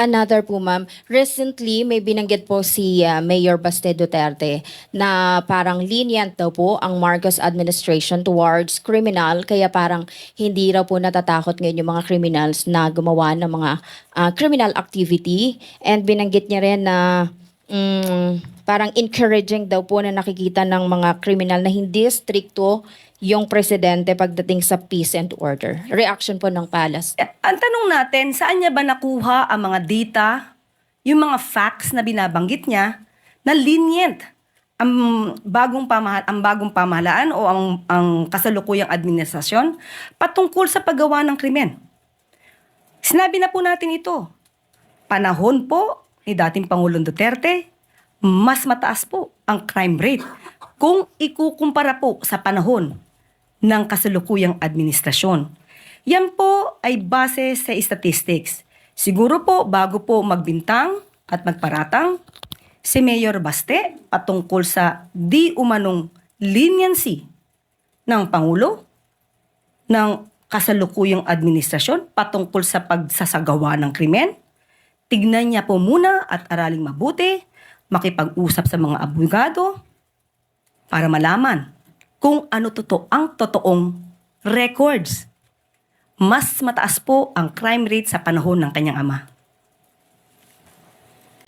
another po ma'am, recently may binanggit po si uh, Mayor Baste Duterte na parang lenient daw po ang Marcos administration towards criminal. Kaya parang hindi raw po natatakot ngayon yung mga criminals na gumawa ng mga uh, criminal activity. And binanggit niya rin na mm, parang encouraging daw po na nakikita ng mga criminal na hindi stricto yung presidente pagdating sa peace and order. Reaction po ng palace. Eh, Ang tanong natin, saan niya ba nakuha ang mga data, yung mga facts na binabanggit niya, na lenient ang bagong pamahal ang bagong pamahalaan o ang ang kasalukuyang administrasyon patungkol sa paggawa ng krimen. Sinabi na po natin ito. Panahon po ni dating Pangulong Duterte, mas mataas po ang crime rate kung ikukumpara po sa panahon ng kasalukuyang administrasyon. Yan po ay base sa statistics. Siguro po bago po magbintang at magparatang, si Mayor Baste patungkol sa di umanong leniency ng Pangulo ng kasalukuyang administrasyon patungkol sa pagsasagawa ng krimen. Tignan niya po muna at araling mabuti, makipag-usap sa mga abogado para malaman kung ano totoo ang totoong records. Mas mataas po ang crime rate sa panahon ng kanyang ama.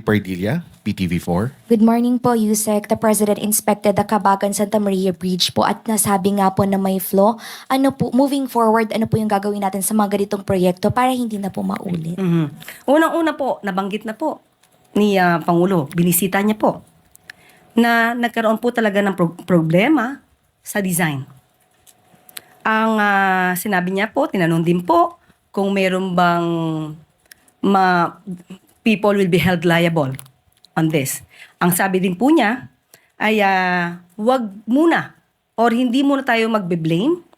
Pardilla, PTV4. Good morning po, Yusek. The President inspected the Kabagan Santa Maria Bridge po at nasabi nga po na may flow. Ano po, moving forward, ano po yung gagawin natin sa mga ganitong proyekto para hindi na po maulit? Mhm. Unang-una po, nabanggit na po ni ah, Pangulo, binisita niya po, na nagkaroon po talaga ng pro- problema sa design. Ang ah, sinabi niya po, tinanong din po, kung meron bang ma- people will be held liable on this. Ang sabi din po niya ay ah, wag muna or hindi muna tayo magbe-blame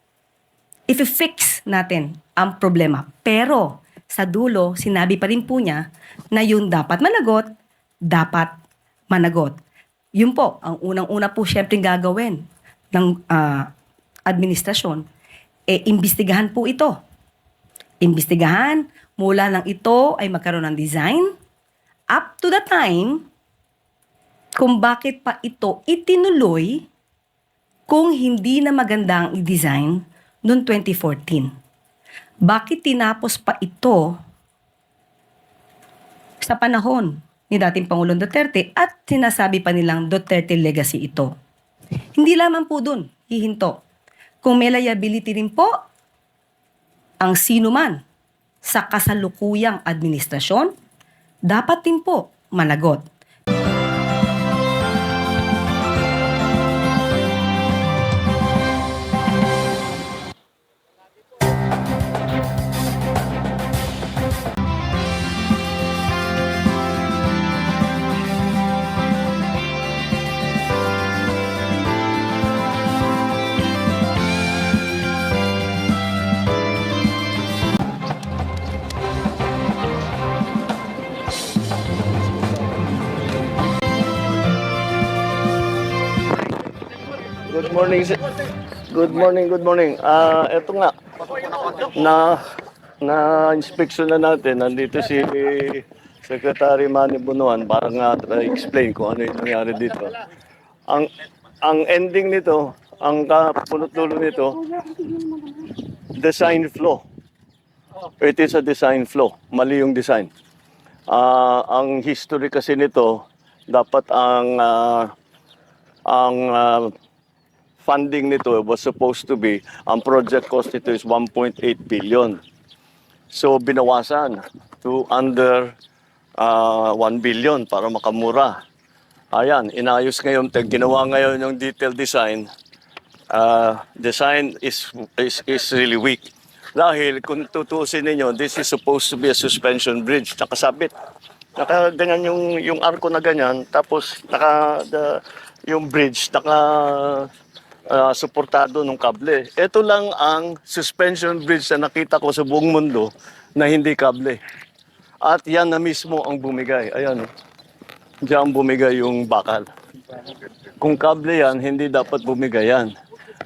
i-fix natin ang problema. Pero sa dulo, sinabi pa rin po niya na yung dapat managot, dapat managot. Yun po, ang unang-una po syempre gagawin ng ah, administrasyon, eh, imbestigahan po ito. Imbestigahan, mula lang ito ay magkaroon ng design, up to the time kung bakit pa ito itinuloy kung hindi na maganda ang i-design noong 2014. Bakit tinapos pa ito sa panahon ni dating Pangulong Duterte at sinasabi pa nilang Duterte legacy ito? Hindi lamang po dun, hihinto. Kung may liability rin po ang sino man sa kasalukuyang administrasyon, dapat din po managot. Morning. Good morning, good morning. Ah, eto nga. Na na inspection na natin. Nandito si Secretary Manny Bunuan para nga explain kung ano yung nangyari dito. Ang ang ending nito, ang kapunot-dulo nito, design flaw. It is a design flaw. Mali yung design. Ah, ang history kasi nito, dapat ang ah, ang ah, funding nito was supposed to be, ang project cost nito is 1.8 billion. So binawasan to under uh, 1 billion para makamura. Ayan, inayos ngayon, ginawa ngayon yung detailed design. Uh, design is, is, is really weak. Dahil kung tutusin ninyo, this is supposed to be a suspension bridge, nakasabit. Naka ganyan yung yung arko na ganyan, tapos naka the, yung bridge naka ah, suportado ng kable. Ito lang ang suspension bridge na nakita ko sa buong mundo na hindi kable. At yan na mismo ang bumigay. Ayan. oh. Diyan bumigay yung bakal. Kung kable yan, hindi dapat bumigay yan.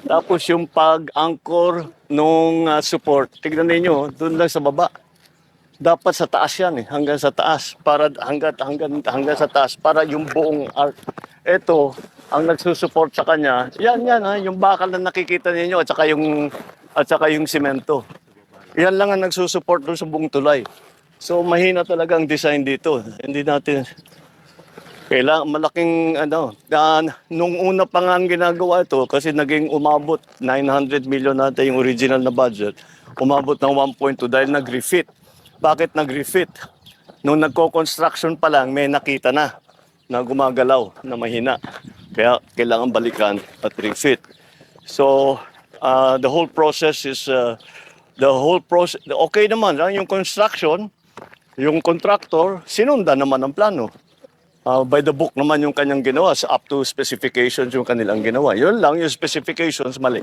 Tapos yung pag-anchor nung ah, support, tignan ninyo, doon lang sa baba. dapat sa taas yan eh, hanggang sa taas para hanggang hanggang hanggang sa taas para yung buong arc. Ito ang nagsusupport sa kanya. Yan yan ha, yung bakal na nakikita ninyo at saka yung at saka yung simento. Yan lang ang nagsusupport doon sa buong tulay. So mahina talaga ang design dito. Hindi natin kailangan malaking ano, na, nung una pa nga ang ginagawa ito kasi naging umabot 900 million natin yung original na budget. Umabot ng 1.2 dahil nag-refit. Bakit nag-refit? Nung nagko-construction pa lang may nakita na na gumagalaw na mahina. Kaya kailangan balikan at refit. So uh, the whole process is uh, the whole process okay naman ah, yung construction yung contractor sinundan naman ang plano Uh, by the book naman yung kanyang ginawa, sa up to specifications yung kanilang ginawa. Yun lang, yung specifications mali.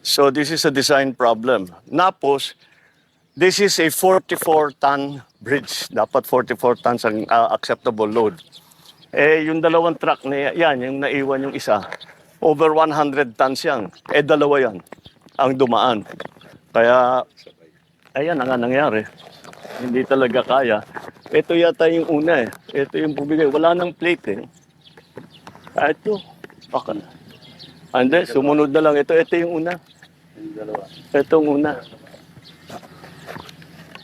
So this is a design problem. Napos, this is a 44-ton bridge. Dapat 44 tons ang uh, acceptable load. Eh, yung dalawang truck na yan, yung naiwan yung isa, over 100 tons yan. Eh, dalawa yan ang dumaan. Kaya, ayan ang nga nangyari. Hindi talaga kaya. Ito yata yung una eh. Ito yung bumigay. Wala nang plate eh. Ah, ito. Baka na. Ande, sumunod na lang. Ito, ito yung una. Ito yung una.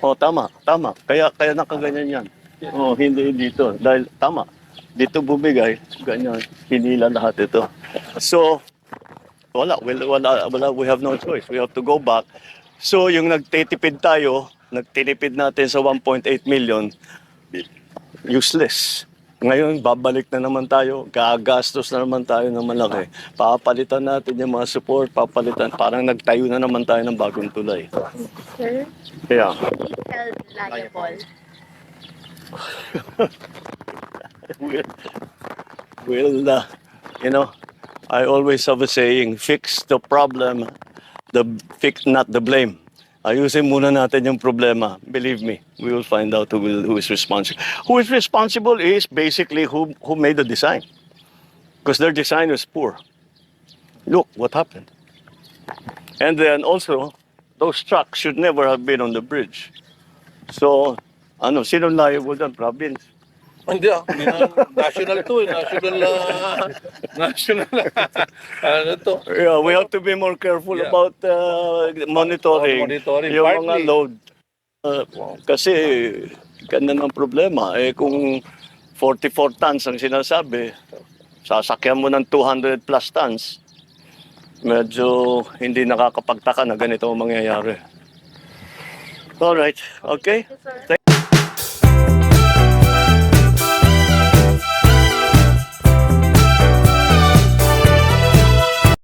Oh, tama, tama. Kaya kaya nakaganyan yan. Oh, hindi dito. Dahil tama. Dito bumigay, ganyan. Hinila lahat ito. So, wala, wala, wala, wala, we have no choice. We have to go back. So, yung nagtitipid tayo, nagtitipid natin sa 1.8 million, useless. Ngayon, babalik na naman tayo, gagastos na naman tayo ng malaki. Papalitan natin yung mga support, papalitan, parang nagtayo na naman tayo ng bagong tulay. Sir, held liable. we'll, we'll uh, you know, I always have a saying, fix the problem, the fix not the blame. Ayusin muna natin yung problema. Believe me, we will find out who, will, who is responsible. Who is responsible is basically who, who made the design. Because their design was poor. Look what happened. And then also, those trucks should never have been on the bridge. So, ano, sino liable dyan? Province. Hindi ah, national to eh, national, ah, national, ano to? Yeah, we have to be more careful Yeah. about uh, monitoring, Monitoring, yung mga partly. load. Uh, kasi ganda ng problema. Eh kung 44 tons ang sinasabi, sasakyan mo ng 200 plus tons, medyo hindi nakakapagtaka na ganito ang mangyayari. Alright, okay? Thank-